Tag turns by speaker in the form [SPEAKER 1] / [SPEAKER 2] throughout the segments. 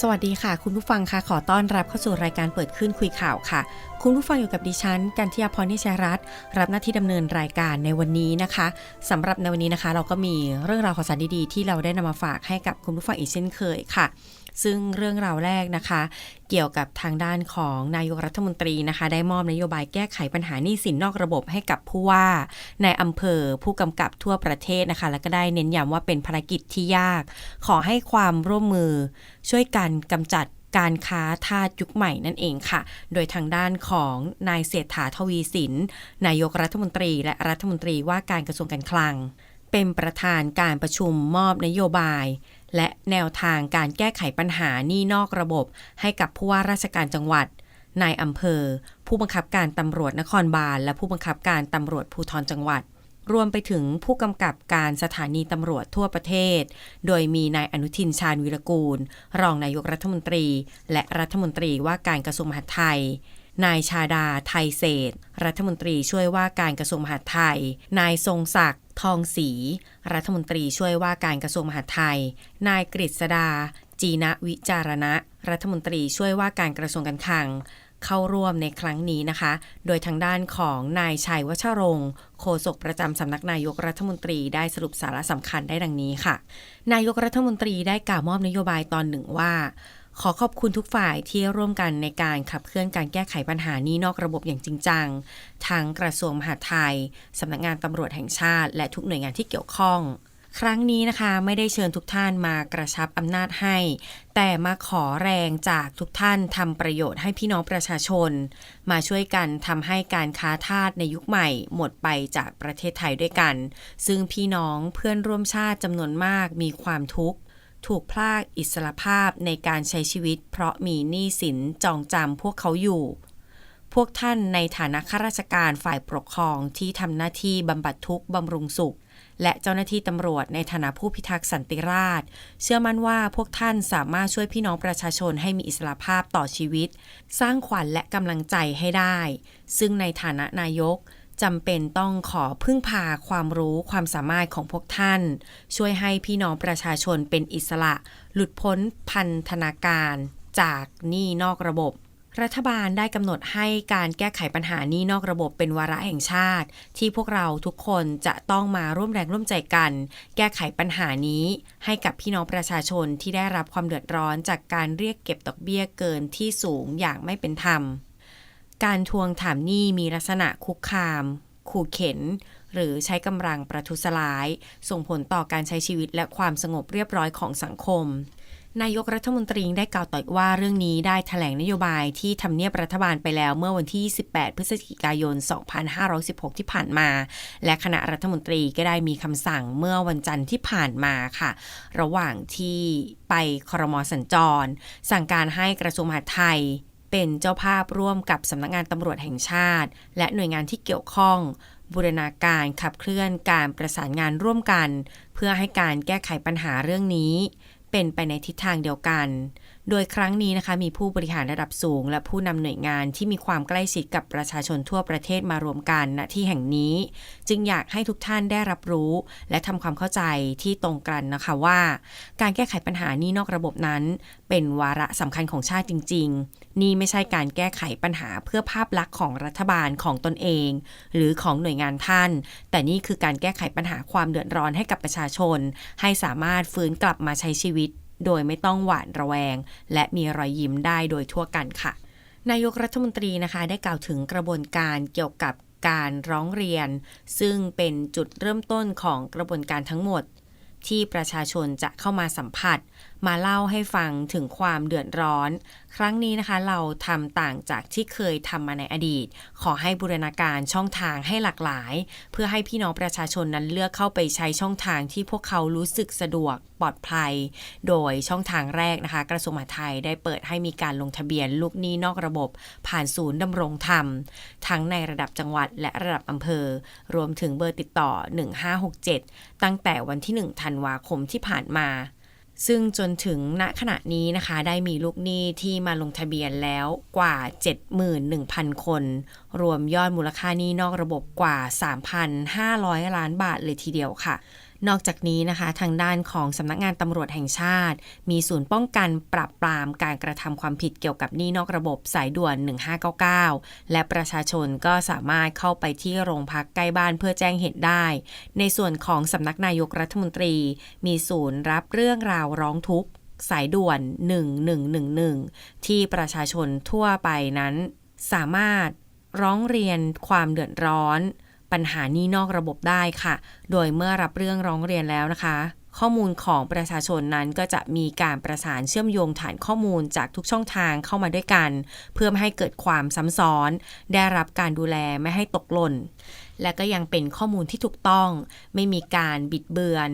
[SPEAKER 1] สวัสดีค่ะ คุณผู้ฟังค่ะขอต้อนรับเข้าสู่รายการเปิดขึ้นคุยข่าวค่ะ คุณผู้ฟังอยู่กับดิฉันกันทิยาพรนิชรัตน์รับหน้าที่ดำเนินรายการในวันนี้นะคะสำหรับในวันนี้นะคะ เราก็มีเรื่องราวข่าวสารดีๆ ที่เราได้นำมาฝากให้กับคุณผู้ฟังอีกเช่นเคยค่ะ ซึ่งเรื่องราวแรกนะคะ เกี่ยวกับทางด้านของนายกรัฐมนตรีนะคะ ได้มอบนโยบายแก้ไขปัญหาหนี้สินนอกระบบให้กับผู้ว่าในอำเภอผู้กำกับทั่วประเทศนะคะ แล้วก็ได้เน้นย้ำว่าเป็นภารกิจที่ยาก ขอให้ความร่วมมือช่วยกันกำจัดการค้าทาสยุคใหม่นั่นเองค่ะ โดยทางด้านของนายเศรษฐาทวีสิน นายกรัฐมนตรี และรัฐมนตรีว่าการกระทรวงการคลัง เป็นประธานการประชุมมอบนโยบาย และแนวทางการแก้ไขปัญหาหนี้นอกระบบ ให้กับผู้ว่าราชการจังหวัด นายอำเภอ ผู้บังคับการตำรวจนครบาล และผู้บังคับการตำรวจภูธรจังหวัด รวมไปถึงผู้กำกับการสถานีตำรวจทั่วประเทศ โดยมีนายอนุทินชาญวิรกูล รองนายกรัฐมนตรี และรัฐมนตรีว่าการกระทรวงมหาดไทยนายชาดาไทยเศษ รัฐมนตรีช่วยว่าการกระทรวงมหาดไทย นายทรงศักดิ์ ทองศรีรัฐมนตรีช่วยว่าการกระทรวงมหาดไทย นายกฤษดา จีนะวิจารณะ รัฐมนตรีช่วยว่าการกระทรวงการคลัง เข้าร่วมในครั้งนี้นะคะ โดยทางด้านของนายชัยวชรงค์โฆษกประจำสำนักนายกรัฐมนตรีได้สรุปสาระสำคัญได้ดังนี้ค่ะ นายกรัฐมนตรีได้กล่าวมอบนโยบายตอนหนึ่งว่า ขอขอบคุณทุกฝ่ายที่ร่วมกันในการขับเคลื่อนการแก้ไขปัญหานี้นอกระบบอย่างจริงจัง ทั้งกระทรวงมหาดไทย สำนักงานตำรวจแห่งชาติ และทุกหน่วยงานที่เกี่ยวข้อง ครั้งนี้นะคะไม่ได้เชิญทุกท่านมากระชับอำนาจให้ แต่มาขอแรงจากทุกท่านทำประโยชน์ให้พี่น้องประชาชน มาช่วยกันทำให้การค้าทาสในยุคใหม่ หมดไปจากประเทศไทยด้วยกัน ซึ่งพี่น้องเพื่อนร่วมชาติจำนวนมากมีความทุกข์ ถูกพลากอิสรภาพในการใช้ชีวิต เพราะมีหนี้สินจองจำพวกเขาอยู่ พวกท่านในฐานะข้าราชการฝ่ายปกครองที่ทำหน้าที่บำบัดทุกข์บำรุงสุข และเจ้าหน้าที่ตำรวจในฐานะผู้พิทักษ์สันติราษฎร์เชื่อมั่นว่าพวกท่านสามารถช่วยพี่น้องประชาชนให้มีอิสรภาพต่อชีวิต สร้างขวัญและกำลังใจให้ได้ ซึ่งในฐานะนายก จำเป็นต้องขอพึ่งพาความรู้ความสามารถของพวกท่าน ช่วยให้พี่น้องประชาชนเป็นอิสระ หลุดพ้นพันธนาการจากหนี้นอกระบบ รัฐบาลได้กำหนดให้การแก้ไขปัญหานี้นอกระบบเป็นวาระแห่งชาติ ที่พวกเราทุกคนจะต้องมาร่วมแรงร่วมใจกัน แก้ไขปัญหานี้ ให้กับพี่น้องประชาชนที่ได้รับความเดือดร้อนจากการเรียกเก็บดอกเบี้ยเกินที่สูงอย่างไม่เป็นธรรม การทวงถามหนี้มีลักษณะคุกคาม ขู่เข็น หรือใช้กำลังประทุษร้าย ส่งผลต่อการใช้ชีวิตและความสงบเรียบร้อยของสังคม นายกรัฐมนตรีได้กล่าวต่อว่าเรื่องนี้ได้แถลงนโยบายที่ทำเนียบรัฐบาลไปแล้วเมื่อวันที่ 18 พฤศจิกายน 2516 ที่ผ่านมา และคณะรัฐมนตรีก็ได้มีคำสั่งเมื่อวันจันทร์ที่ผ่านมาค่ะ ระหว่างที่ไปครมสัญจร สั่งการให้กระทรวงมหาดไทย เป็นเจ้าภาพร่วมกับสำนักงานตำรวจแห่งชาติ และหน่วยงานที่เกี่ยวข้อง บูรณาการขับเคลื่อนการประสานงานร่วมกัน เพื่อให้การแก้ไขปัญหาเรื่องนี้ เป็นไปในทิศทางเดียวกัน โดยครั้งนี้นะคะมีผู้บริหารระดับสูง และผู้นำหน่วยงานที่มีความใกล้ชิดกับประชาชนทั่วประเทศมารวมกันณที่แห่งนี้ จึงอยากให้ทุกท่านได้รับรู้ และทำความเข้าใจที่ตรงกันนะคะว่า การแก้ไขปัญหานี้นอกระบบนั้น เป็นวาระสำคัญของชาติจริง ๆ นี่ไม่ใช่การแก้ไขปัญหาเพื่อภาพลักษณ์ของรัฐบาลของตนเอง หรือของหน่วยงานท่าน แต่นี่คือการแก้ไขปัญหาความเดือดร้อนให้กับประชาชน ให้สามารถฟื้นกลับมาใช้ชีวิต โดยไม่ต้องหวาดระแวง และมีรอยยิ้มได้โดยทั่วกันค่ะ นายกรัฐมนตรีนะคะได้กล่าวถึงกระบวนการเกี่ยวกับการร้องเรียน ซึ่งเป็นจุดเริ่มต้นของกระบวนการทั้งหมด ที่ประชาชนจะเข้ามาสัมผัสมาเล่าให้ฟังถึงความเดือดร้อน ครั้งนี้นะคะเราทำต่างจากที่เคยทำมาในอดีต ขอให้บูรณาการช่องทางให้หลากหลาย เพื่อให้พี่น้องประชาชนนั้นเลือกเข้าไปใช้ช่องทางที่พวกเขารู้สึกสะดวกปลอดภัย โดยช่องทางแรกนะคะ กระทรวงมหาดไทยได้เปิดให้มีการลงทะเบียนลูกหนี้นอกระบบ ผ่านศูนย์ดำรงธรรม ทั้งในระดับจังหวัดและระดับอำเภอ รวมถึงเบอร์ติดต่อ 1567 ตั้งแต่วันที่ 1 ธันวาคมที่ผ่านมา ซึ่งจนถึงณขณะนี้นะคะได้มีลูกหนี้ที่มาลงทะเบียนแล้วกว่า 71,000 คน รวมยอดมูลค่านี้นอกระบบกว่า 3,500 ล้านบาทเลยทีเดียวค่ะ นอกจากนี้นะคะ ทางด้านของสำนักงานตำรวจแห่งชาติ มีศูนย์ป้องกันปราบปรามการกระทำความผิดเกี่ยวกับหนี้นอกระบบสายด่วน 1599 และประชาชนก็สามารถเข้าไปที่โรงพักใกล้บ้านเพื่อแจ้งเหตุได้ ในส่วนของสำนักนายกรัฐมนตรี มีศูนย์รับเรื่องราวร้องทุกข์สายด่วน 1111 ที่ประชาชนทั่วไปนั้น สามารถร้องเรียนความเดือดร้อน ปัญหานี้นอกระบบได้ค่ะ โดยเมื่อรับเรื่องร้องเรียนแล้วนะคะ ข้อมูลของประชาชนนั้นก็จะมีการประสานเชื่อมโยงฐานข้อมูลจากทุกช่องทางเข้ามาด้วยกัน เพื่อไม่ให้เกิดความซ้ำซ้อน ได้รับการดูแลไม่ให้ตกหล่นและก็ยังเป็นข้อมูลที่ถูกต้อง ไม่มีการบิดเบือน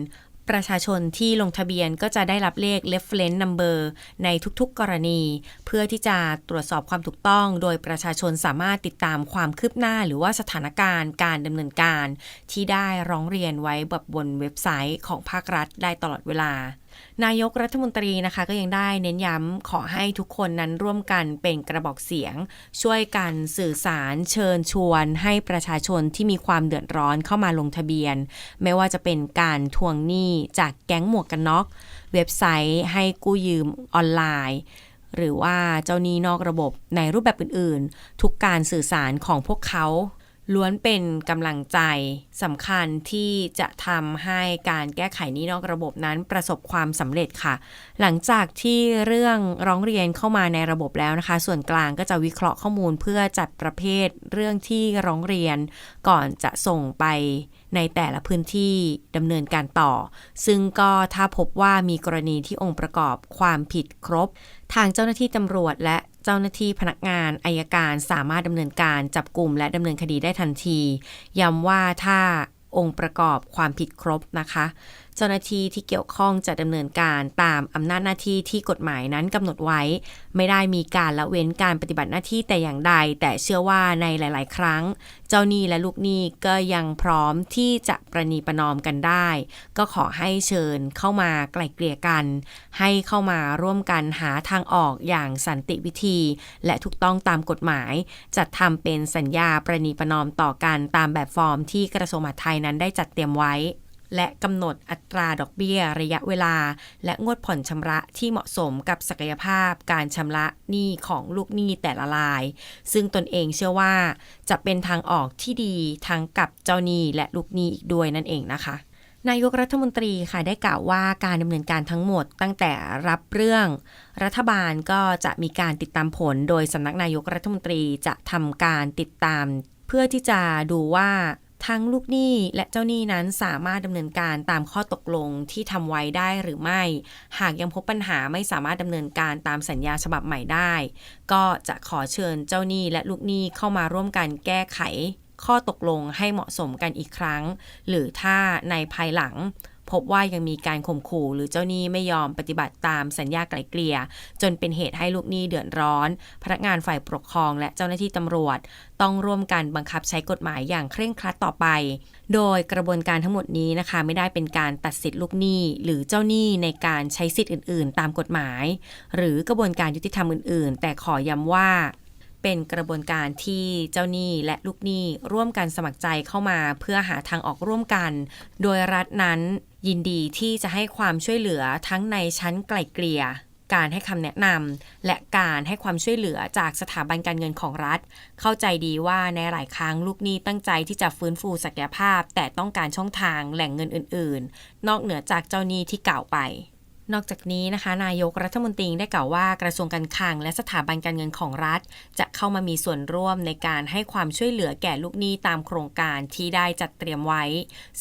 [SPEAKER 1] ประชาชนที่ลงทะเบียนก็จะได้รับเลข reference number ในทุกๆกรณี เพื่อที่จะตรวจสอบความถูกต้อง โดยประชาชนสามารถติดตามความคืบหน้าหรือว่าสถานการณ์การดำเนินการ ที่ได้ร้องเรียนไว้แบบบนเว็บไซต์ของภาครัฐได้ตลอดเวลา นายกรัฐมนตรีนะคะ ก็ยังได้เน้นย้ำขอให้ทุกคนนั้นร่วมกันเป็นกระบอกเสียง ช่วยกันสื่อสารเชิญชวนให้ประชาชนที่มีความเดือดร้อนเข้ามาลงทะเบียน ไม่ว่าจะเป็นการทวงหนี้จากแก๊งหมวกกันน็อก เว็บไซต์ให้กู้ยืมออนไลน์หรือว่าเจ้าหนี้นอกระบบในรูปแบบอื่นๆ ทุกการสื่อสารของพวกเขา ล้วนเป็นกำลังใจสำคัญที่จะทำให้การแก้ไขนี้นอกระบบนั้นประสบความสำเร็จค่ะ หลังจากที่เรื่องร้องเรียนเข้ามาในระบบแล้วนะคะ ส่วนกลางก็จะวิเคราะห์ข้อมูลเพื่อจัดประเภทเรื่องที่ร้องเรียน ก่อนจะส่งไปในแต่ละพื้นที่ดำเนินการต่อ ซึ่งก็ถ้าพบว่ามีกรณีที่องค์ประกอบความผิดครบ ทางเจ้าหน้าที่ตำรวจและ เจ้าหน้าที่พนักงานอายการสามารถดำเนินการจับกลุ่มและดำเนินคดีได้ทันที ย้ำว่าถ้าองค์ประกอบความผิดครบนะคะ เจ้าหน้าที่ที่เกี่ยวข้องจะดำเนินการตามอำนาจหน้าที่ที่กฎหมายนั้นกำหนดไว้ ไม่ได้มีการละเว้นการปฏิบัติหน้าที่แต่อย่างใด แต่เชื่อว่าในหลาย ๆ ครั้ง เจ้าหนี้และลูกหนี้ก็ยังพร้อมที่จะประนีประนอมกันได้ ก็ขอให้เชิญเข้ามาไกล่เกลี่ยกัน ให้เข้ามาร่วมกันหาทางออกอย่างสันติวิธี และถูกต้องตามกฎหมาย จัดทำเป็นสัญญาประนีประนอมต่อกันตามแบบฟอร์มที่กระทรวงมหาดไทยนั้นได้จัดเตรียมไว้ และกำหนดอัตราดอกเบี้ย ระยะเวลา และงวดผ่อนชำระที่เหมาะสมกับศักยภาพการชำระหนี้ของลูกหนี้แต่ละราย ซึ่งตนเองเชื่อว่า จะเป็นทางออกที่ดีทั้งกับเจ้าหนี้และลูกหนี้อีกด้วยนั่นเองนะคะนายกรัฐมนตรีค่ะได้กล่าวว่าการดำเนินการทั้งหมดตั้งแต่รับเรื่อง รัฐบาลก็จะมีการติดตามผล โดยสำนักนายกรัฐมนตรีจะทำการติดตาม เพื่อที่จะดูว่า ทั้งลูกหนี้และเจ้าหนี้นั้นสามารถดำเนินการตามข้อตกลงที่ทำไว้ได้หรือไม่ หากยังพบปัญหาไม่สามารถดำเนินการตามสัญญาฉบับใหม่ได้ ก็จะขอเชิญเจ้าหนี้และลูกหนี้เข้ามาร่วมกันแก้ไข ข้อตกลงให้เหมาะสมกันอีกครั้ง หรือถ้าในภายหลัง พบว่ายังมีการข่มขู่หรือเจ้าหนี้ไม่ยอมปฏิบัติตามสัญญาไกล่เกลี่ย จนเป็นเหตุให้ลูกหนี้เดือดร้อน พนักงานฝ่ายปกครองและเจ้าหน้าที่ตำรวจ ต้องร่วมกันบังคับใช้กฎหมายอย่างเคร่งครัดต่อไป โดยกระบวนการทั้งหมดนี้นะคะ ไม่ได้เป็นการตัดสิทธิลูกหนี้ หรือเจ้าหนี้ในการใช้สิทธิ์อื่น ๆ ตามกฎหมาย หรือกระบวนการยุติธรรมอื่น ๆ แต่ขอย้ำว่า เป็นกระบวนการที่เจ้าหนี้และลูกหนี้ร่วมกันสมัครใจเข้ามาเพื่อหาทางออกร่วมกัน โดยรัฐนั้นยินดีที่จะให้ความช่วยเหลือทั้งในชั้นไกล่เกลี่ย การให้คำแนะนำและการให้ความช่วยเหลือจากสถาบันการเงินของรัฐ เข้าใจดีว่าในหลายครั้งลูกหนี้ตั้งใจที่จะฟื้นฟูศักยภาพ แต่ต้องการช่องทางแหล่งเงินอื่น ๆ นอกเหนือจากเจ้าหนี้ที่กล่าวไป นอกจากนี้นะคะ นายกรัฐมนตรีได้กล่าวว่ากระทรวงการคลังและสถาบันการเงินของรัฐ จะเข้ามามีส่วนร่วมในการให้ความช่วยเหลือแก่ลูกหนี้ตามโครงการที่ได้จัดเตรียมไว้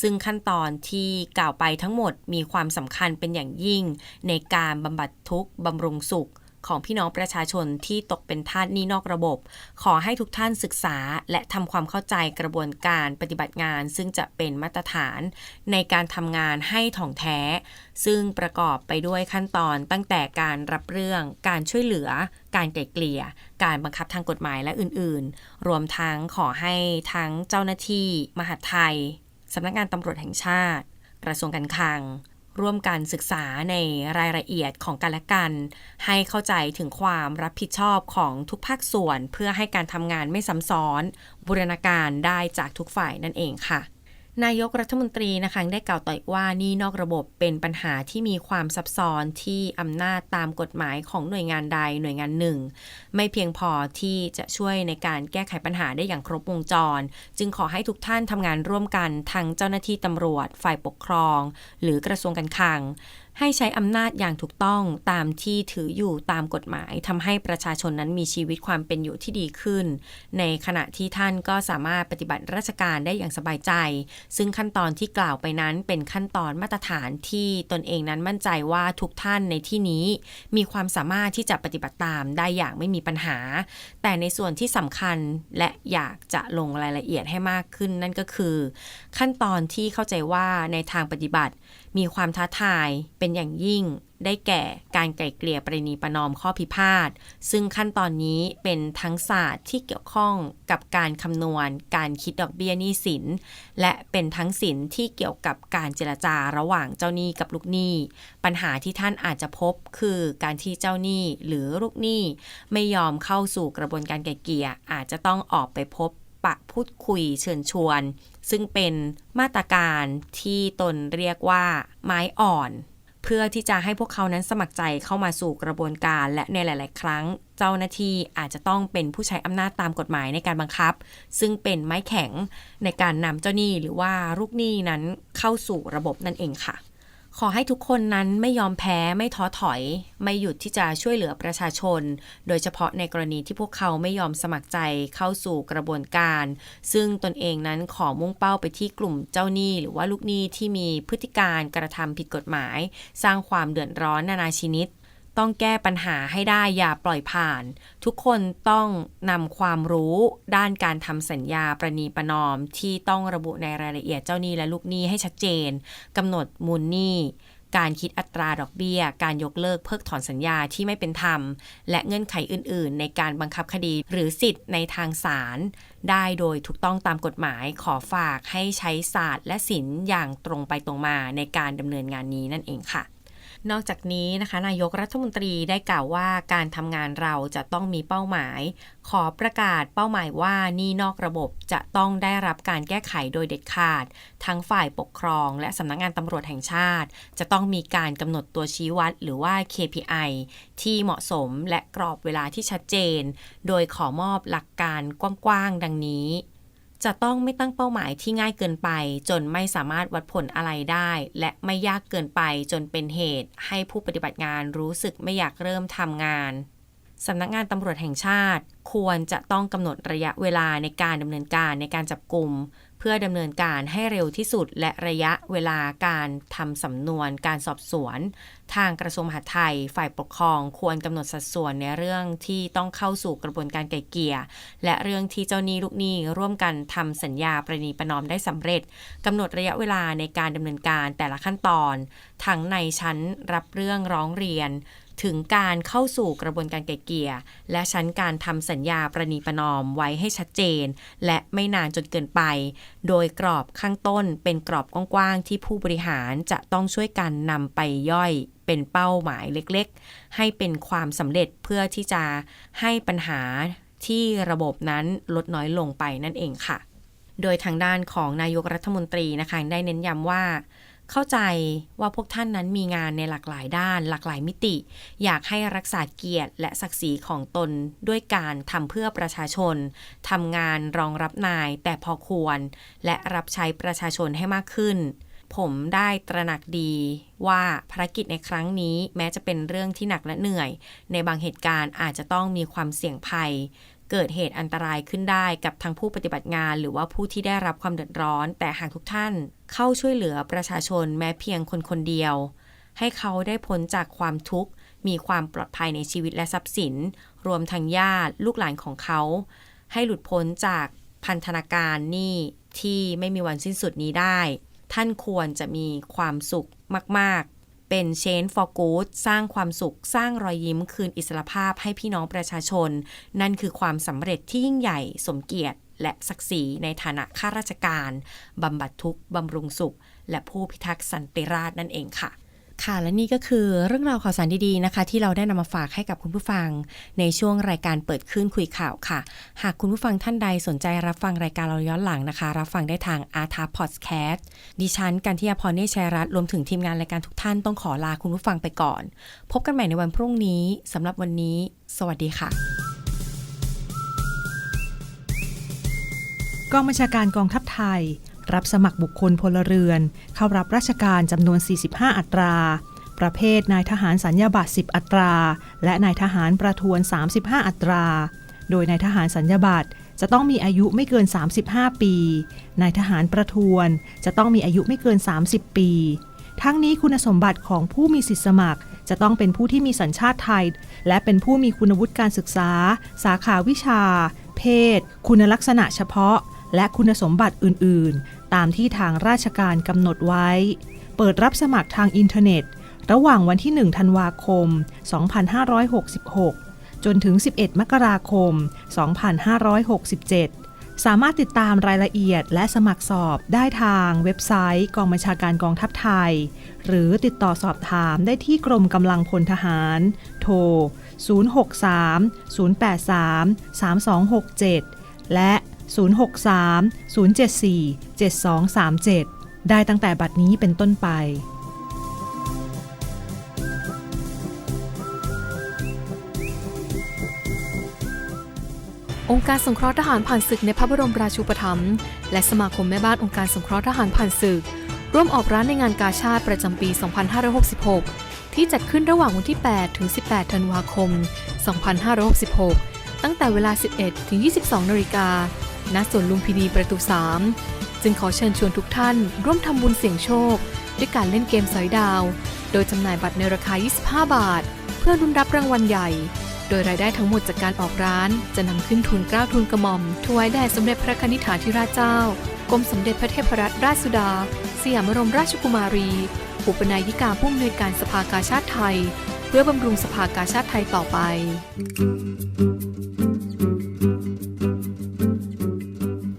[SPEAKER 1] ซึ่งขั้นตอนที่กล่าวไปทั้งหมดมีความสำคัญเป็นอย่างยิ่ง ในการบำบัดทุกข์บำรุงสุข ของพี่น้องประชาชนที่ตกเป็นทาสหนี้นอกระบบ ขอให้ทุกท่านศึกษาและทำความเข้าใจกระบวนการปฏิบัติงาน ซึ่งจะเป็นมาตรฐานในการทำงานให้ถ่องแท้ ซึ่งประกอบไปด้วยขั้นตอนตั้งแต่การรับเรื่อง การช่วยเหลือ การไกล่เกลี่ย การบังคับทางกฎหมายและอื่นๆ รวมทั้งขอให้ทั้งเจ้าหน้าที่ มหาดไทยสำนักงานตำรวจแห่งชาติ กระทรวงการคลัง ร่วมกันศึกษาในรายละเอียดของกันและกัน ให้เข้าใจถึงความรับผิดชอบของทุกภาคส่วน เพื่อให้การทำงานไม่ซ้ำซ้อน บูรณาการได้จากทุกฝ่ายนั่นเองค่ะ นายกรัฐมนตรีนะคะได้กล่าวต่ออีกว่านี่นอกระบบเป็นปัญหาที่มีความซับซ้อนที่อำนาจตามกฎหมายของหน่วยงานใดหน่วยงานหนึ่ง ไม่เพียงพอที่จะช่วยในการแก้ไขปัญหาได้อย่างครบวงจร จึงขอให้ทุกท่านทำงานร่วมกันทั้งเจ้าหน้าที่ตำรวจ ฝ่ายปกครอง หรือกระทรวงการคลัง ให้ใช้อำนาจอย่างถูกต้องตามที่ถืออยู่ตามกฎหมายทำให้ประชาชนนั้นมีชีวิตความเป็นอยู่ที่ดีขึ้น ในขณะที่ท่านก็สามารถปฏิบัติราชการได้อย่างสบายใจ ซึ่งขั้นตอนที่กล่าวไปนั้นเป็นขั้นตอนมาตรฐานที่ตนเองนั้นมั่นใจว่าทุกท่านในที่นี้ มีความสามารถที่จะปฏิบัติตามได้อย่างไม่มีปัญหา แต่ในส่วนที่สำคัญและอยากจะลงรายละเอียดให้มากขึ้นนั่นก็คือ ขั้นตอนที่เข้าใจว่าในทางปฏิบัติ มีความท้าทายเป็นอย่างยิ่ง ได้แก่การไกล่เกลี่ยประนีประนอมข้อพิพาท ซึ่งขั้นตอนนี้เป็นทั้งศาสตร์ที่เกี่ยวข้องกับการคำนวณ การคิดดอกเบี้ยหนี้สิน และเป็นทั้งสินที่เกี่ยวกับการเจรจาระหว่างเจ้าหนี้กับลูกหนี้ ปัญหาที่ท่านอาจจะพบคือการที่เจ้าหนี้หรือลูกหนี้ ไม่ยอมเข้าสู่กระบวนการไกล่เกลี่ยอาจจะต้องออกไปพบ ปะพูดคุยเชิญชวน ซึ่งเป็นมาตรการที่ตนเรียกว่าไม้อ่อน เพื่อที่จะให้พวกเขานั้นสมัครใจเข้ามาสู่กระบวนการและในหลาย ๆ ครั้ง เจ้าหน้าที่อาจจะต้องเป็นผู้ใช้อำนาจตามกฎหมายในการบังคับ ซึ่งเป็นไม้แข็งในการนำเจ้าหนี้หรือว่าลูกหนี้นั้นเข้าสู่ระบบนั่นเองค่ะ ขอให้ทุกคนนั้นไม่ยอมแพ้ไม่ท้อถอย ไม่หยุดที่จะช่วยเหลือประชาชน โดยเฉพาะในกรณีที่พวกเขาไม่ยอมสมัครใจเข้าสู่กระบวนการ ซึ่งตนเองนั้นขอมุ่งเป้าไปที่กลุ่มเจ้าหนี้หรือว่าลูกหนี้ที่มีพฤติการกระทำผิดกฎหมาย สร้างความเดือดร้อนนานาชนิด ต้องแก้ปัญหาให้ได้อย่าปล่อยผ่าน ทุกคนต้องนำความรู้ด้านการทำสัญญาประนีประนอม ที่ต้องระบุในรายละเอียดเจ้าหนี้และลูกหนี้ให้ชัดเจนกำหนดมูลหนี้ การคิดอัตราดอกเบี้ย การยกเลิกเพิกถอนสัญญาที่ไม่เป็นธรรม และเงื่อนไขอื่น ๆ ในการบังคับคดีหรือสิทธิ์ในทางศาลได้โดยถูกต้องตามกฎหมายขอฝากให้ใช้ศาสตร์ และศิลป์อย่างตรงไปตรงมาในการดำเนินงานนี้นั่นเองค่ะ นอกจากนี้นะคะ นายกรัฐมนตรีได้กล่าวว่าการทำงานเราจะต้องมีเป้าหมาย ขอประกาศเป้าหมายว่านี่นอกระบบจะต้องได้รับการแก้ไขโดยเด็ดขาด ทั้งฝ่ายปกครอง และสำนักงงานตำรวจแห่งชาติ จะต้องมีการกำหนดตัวชี้วัดหรือว่า KPI ที่เหมาะสมและกรอบเวลาที่ชัดเจน โดยขอมอบหลักการกว้างๆดังนี้ จะต้องไม่ตั้งเป้าหมายที่ง่ายเกินไป จนไม่สามารถวัดผลอะไรได้ และไม่ยากเกินไปจนเป็นเหตุ ให้ผู้ปฏิบัติงานรู้สึกไม่อยากเริ่มทำงานสำนักงานตำรวจแห่งชาติ ควรจะต้องกำหนดระยะเวลาในการดำเนินการในการจับกลุ่ม พื่อดำเนินการให้เร็วที่สุด และระยะเวลาการทำสำนวนการสอบสวน ทางกระทรวงมหาดไทย ฝ่ายปกครองควรกำหนดสัดส่วนในเรื่องที่ต้องเข้าสู่กระบวนการไกล่เกลี่ย และเรื่องที่เจ้าหนี้ลูกหนี้ร่วมกันทำสัญญาประนีประนอมได้สำเร็จกำหนดระยะเวลาในการดำเนินการแต่ละขั้นตอน ทั้งในชั้นรับเรื่องร้องเรียน ถึงการเข้าสู่กระบวนการไกล่เกลี่ย และชั้นการทำสัญญาประนีประนอมไว้ให้ชัดเจน และไม่นานจนเกินไป โดยกรอบข้างต้นเป็นกรอบกว้างๆที่ผู้บริหารจะต้องช่วยกันนำไปย่อยเป็นเป้าหมายเล็กๆ ให้เป็นความสำเร็จเพื่อที่จะให้ปัญหาที่ระบบนั้นลดน้อยลงไปนั่นเองค่ะ โดยทางด้านของนายกรัฐมนตรีนะคะได้เน้นย้ำว่า เข้าใจว่าพวกท่านนั้นมีงานในหลากหลายด้าน หลากหลายมิติ อยากให้รักษาเกียรติและศักดิ์ศรีของตนด้วยการทำเพื่อประชาชนทำงานรองรับนายแต่พอควร และรับใช้ประชาชนให้มากขึ้น ผมได้ตระหนักดีว่าภารกิจในครั้งนี้แม้จะเป็นเรื่องที่หนักและเหนื่อย ในบางเหตุการณ์อาจจะต้องมีความเสี่ยงภัย เกิดเหตุอันตรายขึ้นได้กับทั้งผู้ปฏิบัติงาน หรือว่าผู้ที่ได้รับความเดือดร้อน แต่หากทุกท่านเข้าช่วยเหลือประชาชนแม้เพียงคนคนเดียว ให้เขาได้พ้นจากความทุกข์ มีความปลอดภัยในชีวิตและทรัพย์สิน รวมทั้งญาติลูกหลานของเขา ให้หลุดพ้นจากพันธนาการหนี้ที่ไม่มีวันสิ้นสุดนี้ได้ ท่านควรจะมีความสุขมาก เป็นเชน for good สร้างความสุข สร้างรอยยิ้มคืนอิสรภาพให้พี่น้องประชาชน นั่นคือความสำเร็จที่ยิ่งใหญ่สมเกียรติ และศักดิ์ศรีในฐานะข้าราชการบำบัดทุกข์บำรุงสุข และผู้พิทักษ์สันติราษฎร์นั่นเองค่ะ ค่ะ และนี่ก็คือเรื่องราวข่าวสารดีๆนะคะ ที่เราได้นำมาฝากให้กับคุณผู้ฟัง ในช่วงรายการเปิดขึ้นคุยข่าวค่ะ หากคุณผู้ฟังท่านใดสนใจรับฟังรายการเราย้อนหลังนะคะ รับฟังได้ทางอาร์ทาพอดแคสต์ดิฉันกันที่อพรเนชชัยรัตน์รวมถึงทีมงานรายการทุกท่านต้องขอลาคุณผู้ฟังไปก่อน พบกันใหม่ในวันพรุ่งนี้สำหรับวันนี้ สวัสดีค่ะ
[SPEAKER 2] กองบัญชาการกองทัพไทย รับสมัครบุคคลพลเรือน เข้ารับราชการจำนวน 45 อัตรา ประเภทนายทหารสัญญาบัตร 10 อัตรา และนายทหารประทวน 35 อัตรา โดยนายทหารสัญญาบัตรจะต้องมีอายุไม่เกิน 35 ปี นายทหารประทวน จะต้องมีอายุไม่เกิน 30 ปี ทั้งนี้คุณสมบัติของผู้มีสิทธิสมัคร จะต้องเป็นผู้ที่มีสัญชาติไทย และเป็นผู้มีคุณวุฒิการศึกษา สาขาวิชา เพศ คุณลักษณะเฉพาะ และคุณสมบัติอื่น ๆ ตามที่ทางราชการกำหนดไว้ เปิดรับสมัครทางอินเทอร์เน็ต ระหว่างวันที่ 1 ธันวาคม 2566 จนถึง 11 มกราคม 2567สามารถติดตามรายละเอียดและสมัครสอบได้ทางเว็บไซต์ กองบัญชาการกองทัพไทย หรือติดต่อสอบถามได้ที่กรมกำลังพลทหาร โทร 063 083 3267 และ 063 074 7237 ได้ตั้งแต่บัดนี้เป็นต้นไป
[SPEAKER 3] องค์การสงเคราะห์ทหารผ่านศึกในพระบรมราชูปถัมภ์และสมาคมแม่บ้านองค์การสงเคราะห์ทหารผ่านศึก ร่วมออกร้านในงานกาชาติประจำปี 2566 ที่จัดขึ้นระหว่างวันที่ 8 ถึง 18 ธันวาคม 2566ตั้งแต่เวลา 11 ถึง 22 นาฬิกา ณสวนลุมพินีประตู 3 จึงขอเชิญชวนทุกท่านร่วมทำบุญเสี่ยงโชค ด้วยการเล่นเกมสอยดาว โดยจำหน่ายบัตรในราคา 25 บาท เพื่อรุนรับรางวัลใหญ่ โดยรายได้ทั้งหมดจากการออกร้าน จะนำขึ้นทุนกล้าทุนกระหม่อมถวายแด่สมเด็จพระนิธิฐาธิราชเจ้ากรมสมเด็จพระเทพรัตนราชสุดา สยามบรมราชกุมารี อุปนายกาผู้อำนวยการสภากาชาติไทย เพื่อบำรุงสภากาชาติไทยต่อไป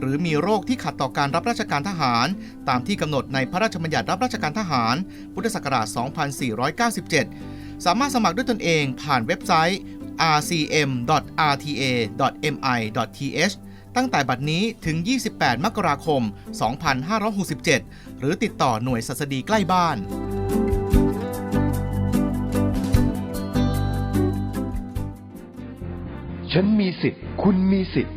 [SPEAKER 4] หรือมีโรคที่ขัดต่อการรับราชการทหาร ตามที่กำหนดในพระราชบัญญัติรับราชการทหาร พุทธศักราช 2497 สามารถสมัครด้วยตนเองผ่านเว็บไซต์ rcm.rta.mi.th ตั้งแต่บัดนี้ถึง 28 มกราคม 2567 หรือติดต่อหน่วยสัสดีใกล้บ้าน
[SPEAKER 5] ฉันมีสิทธิ์ คุณมีสิทธิ์